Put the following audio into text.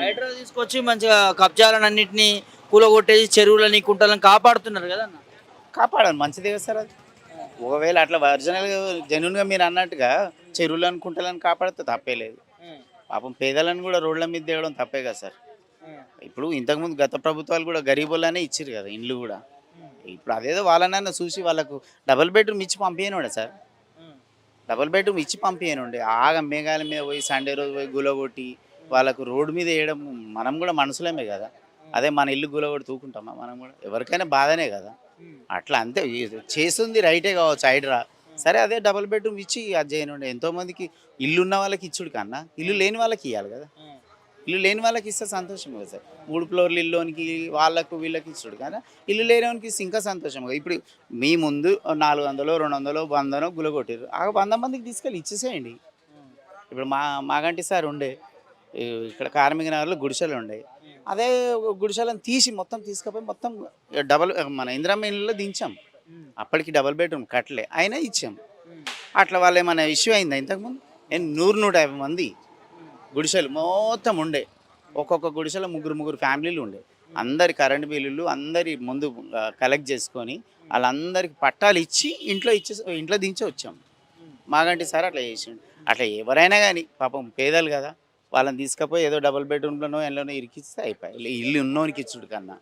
హైడ్రా తీసుకొచ్చి మంచిగా కబ్జాలను అన్నింటినీ కూలగొట్టేసి చెరువులని కుంటలను కాపాడుతున్నారు కదా అన్న? కాపాడాలి మంచిదే కదా సార్ అది. ఒకవేళ అట్లా ఒరిజినల్గా జెన్యున్గా మీరు అన్నట్టుగా చెరువులు అనుకుంటాలని కాపాడితే తప్పే లేదు. పాపం పేదలను కూడా రోడ్ల మీద తేవడం తప్పే కదా సార్. ఇప్పుడు ఇంతకుముందు గత ప్రభుత్వాలు కూడా గరీబులనే ఇచ్చారు కదా ఇండ్లు కూడా. ఇప్పుడు అదేదో వాళ్ళనన్నా చూసి వాళ్ళకు డబుల్ బెడ్రూమ్ ఇచ్చి పంపించనుండే సార్. డబుల్ బెడ్రూమ్ ఇచ్చి పంపించనుండే ఆగ మేఘాల మీద పోయి సండే రోజు పోయి గులగొట్టి వాళ్ళకు రోడ్డు మీద వేయడం మనం కూడా మనసులేమే కదా. అదే మన ఇల్లు గులగొడి తూకుంటామా? మనం కూడా ఎవరికైనా బాధనే కదా. అట్లా అంతే. చేస్తుంది రైటే కావచ్చు ఐడ్రా సరే అదే డబుల్ బెడ్రూమ్ ఇచ్చి అది చేయనుండే. ఎంతో ఇల్లు ఉన్న వాళ్ళకి ఇచ్చుడు కన్నా ఇల్లు లేని వాళ్ళకి ఇవ్వాలి కదా. ఇల్లు లేని వాళ్ళకి ఇస్తే సంతోషం కదా సార్. మూడు ఫ్లోర్లు ఇల్లునికి వాళ్ళకు వీళ్ళకి ఇచ్చుడు కదా. ఇల్లు లేనివానికి ఇస్తే ఇంకా సంతోషం కదా. ఇప్పుడు మీ ముందు నాలుగు వందలు రెండు వందలు వందనో గులగొట్టారు ఆ వంద మందికి తీసుకెళ్ళి ఇచ్చేసేయండి. ఇప్పుడు మా మాగంటి సార్ ఉండే. ఇక్కడ కార్మిక నగర్లో గుడిసెలు ఉండేవి అదే గుడిసెలను తీసి మొత్తం తీసుకుపోయి మొత్తం డబల్ మన ఇందిరమ్మ దించాం. అప్పటికి డబల్ బెడ్రూమ్ కట్టలే అయినా ఇచ్చాం. అట్లా వాళ్ళు ఏమైనా ఇష్యూ అయిందా ఇంతకుముందు నేను నూరు నూట యాభై మంది గుడిసెలు మొత్తం ఉండే. ఒక్కొక్క గుడిసెలో ముగ్గురు ముగ్గురు ఫ్యామిలీలు ఉండే. అందరి కరెంట్ బిల్లులు అందరి ముందు కలెక్ట్ చేసుకొని వాళ్ళందరికి పట్టాలు ఇచ్చి ఇంట్లో ఇచ్చే ఇంట్లో దించి వచ్చాం మాగంటి సార్ అట్లా చేసిండు. అట్లా ఎవరైనా కానీ పాపం పేదలు కదా. వాళ్ళని తీసుకపోయి ఏదో డబుల్ బెడ్రూమ్లోనో ఎల్లోనో ఇరికిస్తే అయిపోయి ఇల్లు ఉన్నోనికి ఇచ్చుడు కన్నా.